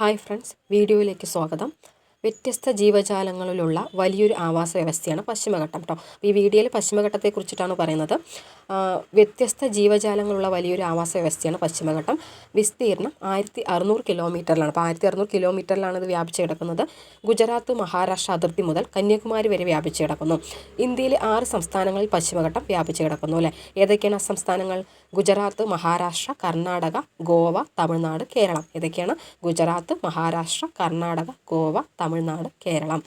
Hi friends വീഡിയോയിലേക്ക് സ്വാഗതം. വ്യത്യസ്ത ജീവജാലങ്ങളിലുള്ള വലിയൊരു ആവാസ വ്യവസ്ഥയാണ് പശ്ചിമഘട്ടം കേട്ടോ ഈ വീഡിയോയിൽ പശ്ചിമഘട്ടത്തെക്കുറിച്ചിട്ടാണ് പറയുന്നത്. വ്യത്യസ്ത ജീവജാലങ്ങളുള്ള വലിയൊരു ആവാസ വ്യവസ്ഥയാണ് പശ്ചിമഘട്ടം. വിസ്തീർണം ആയിരത്തി അറുന്നൂറ് കിലോമീറ്ററിലാണ്. അപ്പോൾ ആയിരത്തി അറുന്നൂറ് കിലോമീറ്ററിലാണ് ഇത് വ്യാപിച്ച് കിടക്കുന്നത്. ഗുജറാത്ത് മഹാരാഷ്ട്ര അതിർത്തി മുതൽ കന്യാകുമാരി വരെ വ്യാപിച്ച് കിടക്കുന്നു. ഇന്ത്യയിലെ ആറ് സംസ്ഥാനങ്ങളിൽ പശ്ചിമഘട്ടം വ്യാപിച്ച് കിടക്കുന്നു അല്ലേ? ഏതൊക്കെയാണ് ആ സംസ്ഥാനങ്ങൾ? ഗുജറാത്ത് മഹാരാഷ്ട്ര കർണാടക ഗോവ തമിഴ്നാട് കേരളം. ഇതൊക്കെയാണ് ഗുജറാത്ത് മഹാരാഷ്ട്ര കർണാടക ഗോവ തമിഴ്നാട് കേരളം.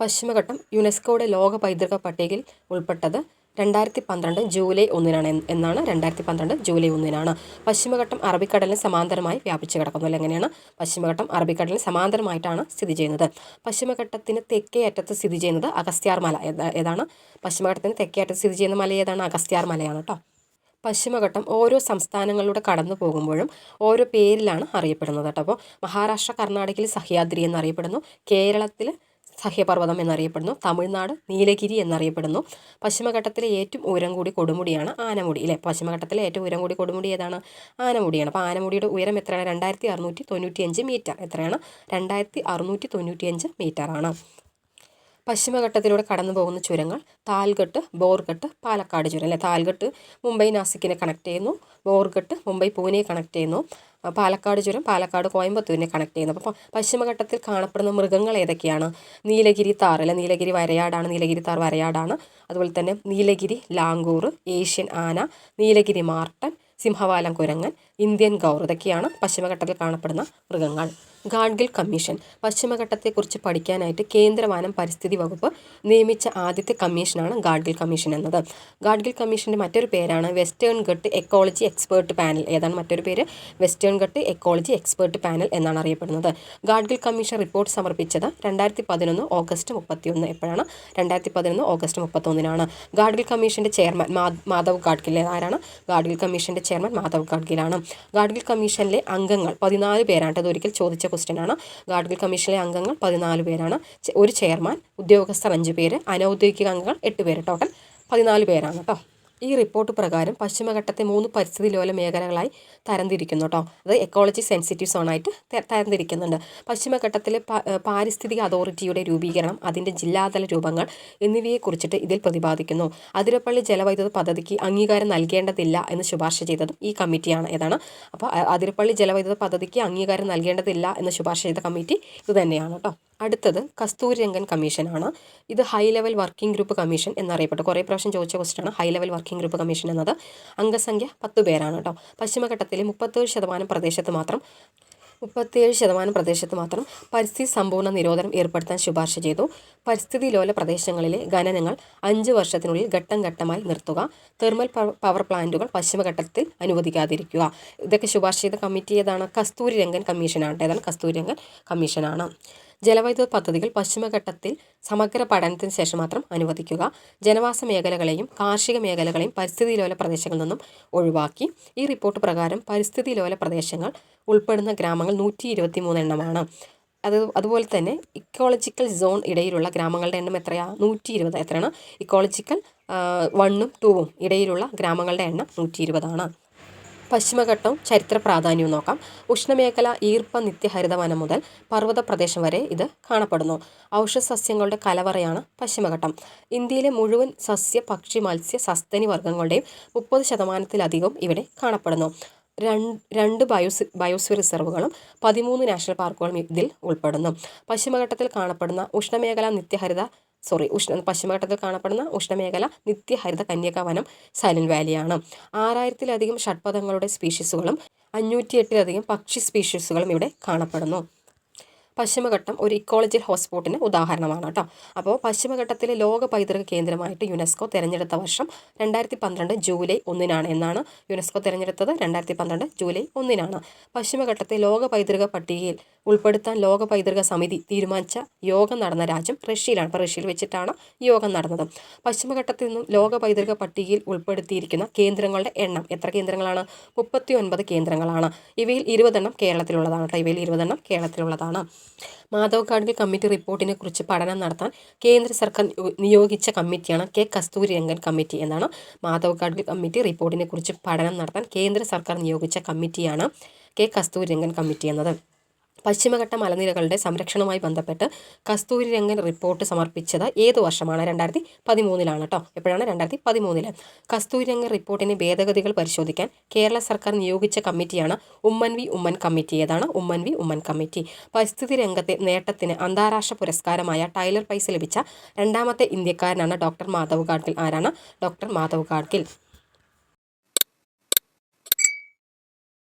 പശ്ചിമഘട്ടം യുനെസ്കോയുടെ ലോക പൈതൃക പട്ടികയിൽ ഉൾപ്പെട്ടത് രണ്ടായിരത്തി പന്ത്രണ്ട് ജൂലൈ ഒന്നിനാണ് എന്നാണ് രണ്ടായിരത്തി പന്ത്രണ്ട് ജൂലൈ ഒന്നിനാണ്. പശ്ചിമഘട്ടം അറബിക്കടലിന് സമാന്തരമായി വ്യാപിച്ചു കിടക്കുന്നു. അല്ലെങ്കിൽ എങ്ങനെയാണ് പശ്ചിമഘട്ടം അറബിക്കടലിന് സമാന്തരമായിട്ടാണ് സ്ഥിതി ചെയ്യുന്നത്. പശ്ചിമഘട്ടത്തിന് തെക്കേ അറ്റത്ത് സ്ഥിതി ചെയ്യുന്നത് അഗസ്ത്യാർ മല ഏതാ- ഏതാണ്? പശ്ചിമഘട്ടത്തിന് തെക്കേ അറ്റത്ത് സ്ഥിതി ചെയ്യുന്ന മല ഏതാണ്? അഗസ്ത്യാർ മലയാണ് കേട്ടോ പശ്ചിമഘട്ടം ഓരോ സംസ്ഥാനങ്ങളിലൂടെ കടന്നു പോകുമ്പോഴും ഓരോ പേരിലാണ് അറിയപ്പെടുന്നത് കേട്ടോ. അപ്പോൾ മഹാരാഷ്ട്ര കർണാടകയിൽ സഹ്യാദ്രി എന്നറിയപ്പെടുന്നു കേരളത്തിൽ സഹ്യപർവതം എന്നറിയപ്പെടുന്നു തമിഴ്നാട് നീലഗിരി എന്നറിയപ്പെടുന്നു. പശ്ചിമഘട്ടത്തിലെ ഏറ്റവും ഉയരം കൂടി കൊടുമുടിയാണ് ആനമുടി അല്ലേ പശ്ചിമഘട്ടത്തിലെ ഏറ്റവും ഉയരം കൂടി കൊടുമുടി ഏതാണ്? ആനമുടിയാണ്. അപ്പോൾ ആനമുടിയുടെ ഉയരം എത്രയാണ്? രണ്ടായിരത്തി അറുന്നൂറ്റി തൊണ്ണൂറ്റിയഞ്ച് മീറ്റർ. എത്രയാണ്? രണ്ടായിരത്തി അറുന്നൂറ്റി തൊണ്ണൂറ്റിയഞ്ച് മീറ്ററാണ് പശ്ചിമഘട്ടത്തിലൂടെ കടന്നു പോകുന്ന ചുരങ്ങൾ താൽഘട്ട് ബോർഘട്ട് പാലക്കാട് ചുരം അല്ലെ? താൽഘട്ട് മുംബൈ നാസിക്കിനെ കണക്ട് ചെയ്യുന്നു. ബോർഘട്ട് മുംബൈ പൂനെയെ കണക്ട് ചെയ്യുന്നു. പാലക്കാട് ചുരം പാലക്കാട് കോയമ്പത്തൂരിനെ കണക്ട് ചെയ്യുന്നു. അപ്പോൾ പശ്ചിമഘട്ടത്തിൽ കാണപ്പെടുന്ന മൃഗങ്ങൾ ഏതൊക്കെയാണ്? നീലഗിരി താർ അല്ലെ? നീലഗിരി വരയാടാണ് നീലഗിരി താർ വരയാടാണ്. അതുപോലെ തന്നെ നീലഗിരി ലാങ്കൂർ ഏഷ്യൻ ആന നീലഗിരി മാർട്ടൻ സിംഹവാലം കുരങ്ങൻ ഇന്ത്യൻ ഗൗർ ഇതൊക്കെയാണ് പശ്ചിമഘട്ടത്തിൽ കാണപ്പെടുന്ന മൃഗങ്ങൾ. ഗാഡ്ഗിൽ കമ്മീഷൻ. പശ്ചിമഘട്ടത്തെക്കുറിച്ച് പഠിക്കാനായിട്ട് കേന്ദ്ര വനം പരിസ്ഥിതി വകുപ്പ് നിയമിച്ച ആദ്യത്തെ കമ്മീഷനാണ് ഗാഡ്ഗിൽ കമ്മീഷൻ എന്നത്. ഗാഡ്ഗിൽ കമ്മീഷന്റെ മറ്റൊരു പേരാണ് western ghat ecology expert panel. ഏതാണ് മറ്റൊരു പേര്? Western ghat ecology expert panel എന്നാണ് അറിയപ്പെടുന്നത്. ഗാഡ്ഗിൽ കമ്മീഷൻ റിപ്പോർട്ട് സമർപ്പിച്ചത് രണ്ടായിരത്തി പതിനൊന്ന് ഓഗസ്റ്റ് മുപ്പത്തിയൊന്ന് എപ്പോഴാണ്? രണ്ടായിരത്തി പതിനൊന്ന് ഓഗസ്റ്റ് മുപ്പത്തൊന്നിനാണ്. ഗാഡ്ഗിൽ കമ്മീഷന്റെ ചെയർമാൻ മാധവ് ഗാഡ്ഗിൽ. ആരാണ്? ഗാഡ്ഗിൽ കമ്മീഷന്റെ ചെയർമാൻ മാധവ് ഗാഡ്ഗിലാണ്. ഗാഡ്ഗിൽ കമ്മീഷനിലെ അംഗങ്ങൾ പതിനാല് പേരാണ്. ഇത് ഒരിക്കൽ ചോദിച്ച ക്വസ്റ്റ്യൻ ആണ്. ഗാഡ്ഗിൽ കമ്മീഷനിലെ അംഗങ്ങൾ പതിനാല് പേരാണ്. ഒരു ചെയർമാൻ ഉദ്യോഗസ്ഥർ അഞ്ച് പേര് അനൗദ്യോഗിക അംഗങ്ങൾ എട്ട് പേര്. ടോട്ടൽ പതിനാല് പേരാണ് കേട്ടോ. ഈ റിപ്പോർട്ട് പ്രകാരം പശ്ചിമഘട്ടത്തെ മൂന്ന് പരിസ്ഥിതി ലോല മേഖലകളായി തരംതിരിക്കുന്നു കേട്ടോ അത് എക്കോളജി സെൻസിറ്റീവ് സോണായിട്ട് തരംതിരിക്കുന്നുണ്ട്. പശ്ചിമഘട്ടത്തിലെ പാരിസ്ഥിതിക അതോറിറ്റിയുടെ രൂപീകരണം അതിന്റെ ജില്ലാതല രൂപങ്ങൾ എന്നിവയെക്കുറിച്ചിട്ട് ഇതിൽ പ്രതിപാദിക്കുന്നു. അതിരപ്പള്ളി ജലവൈദ്യുത പദ്ധതിക്ക് അംഗീകാരം നൽകേണ്ടതില്ല എന്ന് ശുപാർശ ചെയ്തതും ഈ കമ്മിറ്റിയാണ് ഏതാണ്. അപ്പോൾ അതിരപ്പള്ളി ജലവൈദ്യുത പദ്ധതിക്ക് അംഗീകാരം നൽകേണ്ടതില്ല എന്ന് ശുപാർശ ചെയ്ത കമ്മിറ്റി ഇത് തന്നെയാണ് കേട്ടോ അടുത്തത് കസ്തൂരിരംഗൻ കമ്മീഷനാണ്. ഇത് high level working group commission എന്നറിയപ്പെട്ടു. കുറേ പ്രാവശ്യം ചോദിച്ച ക്വസ്റ്റാണ് high level working group commission എന്നത് അംഗസംഖ്യ പത്ത് പേരാണ് കേട്ടോ. പശ്ചിമഘട്ടത്തിലെ മുപ്പത്തേഴ് ശതമാനം പ്രദേശത്ത് മാത്രം മുപ്പത്തിയേഴ് ശതമാനം പ്രദേശത്ത് മാത്രം പരിസ്ഥിതി സമ്പൂർണ നിരോധനം ഏർപ്പെടുത്താൻ ശുപാർശ ചെയ്തു. പരിസ്ഥിതി ലോല പ്രദേശങ്ങളിലെ ഖനനങ്ങൾ അഞ്ച് വർഷത്തിനുള്ളിൽ ഘട്ടം ഘട്ടമായി നിർത്തുക. തെർമൽ പവ- പവർ പ്ലാന്റുകൾ പശ്ചിമഘട്ടത്തിൽ അനുവദിക്കാതിരിക്കുക. ഇതൊക്കെ ശുപാർശ ചെയ്ത കമ്മിറ്റി ഏതാണ്? കസ്തൂരി രംഗൻ കമ്മീഷനാണ്. ഏതാണ്? കസ്തൂരി രംഗൻ കമ്മീഷനാണ്. ജലവൈദ്യുത പദ്ധതികൾ പശ്ചിമഘട്ടത്തിൽ സമഗ്ര പഠനത്തിന് ശേഷം മാത്രം അനുവദിക്കുക. ജനവാസ മേഖലകളെയും കാർഷിക മേഖലകളെയും പരിസ്ഥിതി ലോല പ്രദേശങ്ങളിൽ നിന്നും ഒഴിവാക്കി. ഈ റിപ്പോർട്ട് പ്രകാരം പരിസ്ഥിതി ലോല പ്രദേശങ്ങൾ ഉൾപ്പെടുന്ന ഗ്രാമങ്ങൾ നൂറ്റി ഇരുപത്തി മൂന്ന് എണ്ണമാണ്. അത് അതുപോലെ തന്നെ ഇക്കോളജിക്കൽ സോൺ ഇടയിലുള്ള ഗ്രാമങ്ങളുടെ എണ്ണം എത്രയാണ്? നൂറ്റി ഇരുപത് എത്രയാണ് ഇക്കോളജിക്കൽ വണ്ണും ടൂവും ഇടയിലുള്ള ഗ്രാമങ്ങളുടെ എണ്ണം നൂറ്റി ഇരുപതാണ് പശ്ചിമഘട്ടവും ചരിത്ര പ്രാധാന്യവും നോക്കാം. ഉഷ്ണമേഖല ഈർപ്പ നിത്യഹരിതവനം മുതൽ പർവത പ്രദേശം വരെ ഇത് കാണപ്പെടുന്നു. ഔഷധ സസ്യങ്ങളുടെ കലവറയാണ് പശ്ചിമഘട്ടം. ഇന്ത്യയിലെ മുഴുവൻ സസ്യ പക്ഷി മത്സ്യ സസ്തനി വർഗങ്ങളുടെയും മുപ്പത് ശതമാനത്തിലധികവും ഇവിടെ കാണപ്പെടുന്നു. രണ്ട് രണ്ട് ബയോസ് ബയോസ്ഫിയർ റിസർവുകളും പതിമൂന്ന് നാഷണൽ പാർക്കുകളും ഇതിൽ ഉൾപ്പെടുന്നു. പശ്ചിമഘട്ടത്തിൽ കാണപ്പെടുന്ന ഉഷ്ണമേഖല നിത്യഹരിത സോറി ഉഷ്ണ പശ്ചിമഘട്ടത്തിൽ കാണപ്പെടുന്ന ഉഷ്ണമേഖല നിത്യഹരിത കന്യകാവനം സൈലന്റ് വാലിയാണ്. ആറായിരത്തിലധികം ഷഡ്പഥങ്ങളുടെ സ്പീഷീസുകളും അഞ്ഞൂറ്റി എട്ടിലധികം പക്ഷി സ്പീഷീസുകളും ഇവിടെ കാണപ്പെടുന്നു. പശ്ചിമഘട്ടം ഒരു ഇക്കോളജിക്കൽ ഹോട്ട്സ്പോട്ടിന് ഉദാഹരണമാണ് കേട്ടോ. അപ്പോൾ പശ്ചിമഘട്ടത്തിലെ ലോക പൈതൃക കേന്ദ്രമായിട്ട് യുനെസ്കോ തിരഞ്ഞെടുത്ത വർഷം രണ്ടായിരത്തി പന്ത്രണ്ട് ജൂലൈ ഒന്നിനാണ് എന്നാണ് യുനെസ്കോ തിരഞ്ഞെടുത്തത്. രണ്ടായിരത്തി പന്ത്രണ്ട് ജൂലൈ ഒന്നിനാണ്. പശ്ചിമഘട്ടത്തെ ലോക പൈതൃക പട്ടികയിൽ ഉൾപ്പെടുത്താൻ ലോക പൈതൃക സമിതി തീരുമാനിച്ച യോഗം നടന്ന രാജ്യം റഷ്യയിലാണ്. അപ്പോൾ റഷ്യയിൽ വെച്ചിട്ടാണ് യോഗം നടന്നത്. പശ്ചിമഘട്ടത്തിൽ നിന്നും ലോക പൈതൃക പട്ടികയിൽ ഉൾപ്പെടുത്തിയിരിക്കുന്ന കേന്ദ്രങ്ങളുടെ എണ്ണം എത്ര കേന്ദ്രങ്ങളാണ്? മുപ്പത്തി ഒൻപത് കേന്ദ്രങ്ങളാണ്. ഇവയിൽ ഇരുപതെണ്ണം കേരളത്തിലുള്ളതാണ് കേട്ടോ ഇവയിൽ ഇരുപതെണ്ണം കേരളത്തിലുള്ളതാണ്. മാധവ് കമ്മിറ്റി റിപ്പോർട്ടിനെ കുറിച്ച് പഠനം നടത്താൻ കേന്ദ്ര സർക്കാർ നിയോഗിച്ച കമ്മിറ്റിയാണ് കെ കസ്തൂരി രംഗൻ കമ്മിറ്റി എന്നാണ് മാധവ് കമ്മിറ്റി റിപ്പോർട്ടിനെ കുറിച്ച് പഠനം നടത്താൻ കേന്ദ്ര സർക്കാർ നിയോഗിച്ച കമ്മിറ്റിയാണ് കെ കസ്തൂരി രംഗൻ കമ്മിറ്റി എന്നത്. പശ്ചിമഘട്ട മലനിരകളുടെ സംരക്ഷണവുമായി ബന്ധപ്പെട്ട് കസ്തൂരി രംഗൻ റിപ്പോർട്ട് സമർപ്പിച്ചത് ഏത് വർഷമാണ്? രണ്ടായിരത്തി പതിമൂന്നിലാണ് കേട്ടോ എപ്പോഴാണ്? രണ്ടായിരത്തി പതിമൂന്നിൽ കസ്തൂരി രംഗൻ റിപ്പോർട്ടിന്റെ ഭേദഗതികൾ പരിശോധിക്കാൻ കേരള സർക്കാർ നിയോഗിച്ച കമ്മിറ്റിയാണ് ഉമ്മൻ വി ഉമ്മൻ കമ്മിറ്റി. ഏതാണ്? Oommen V Oommen committee. പരിസ്ഥിതി രംഗത്തെ നേട്ടത്തിന് അന്താരാഷ്ട്ര പുരസ്കാരമായ ടൈലർ പൈസ ലഭിച്ച രണ്ടാമത്തെ ഇന്ത്യക്കാരനാണ് ഡോക്ടർ മാധവ് ഗാഡ്ഗിൽ. ആരാണ്? ഡോക്ടർ മാധവ് ഗാഡ്ഗിൽ.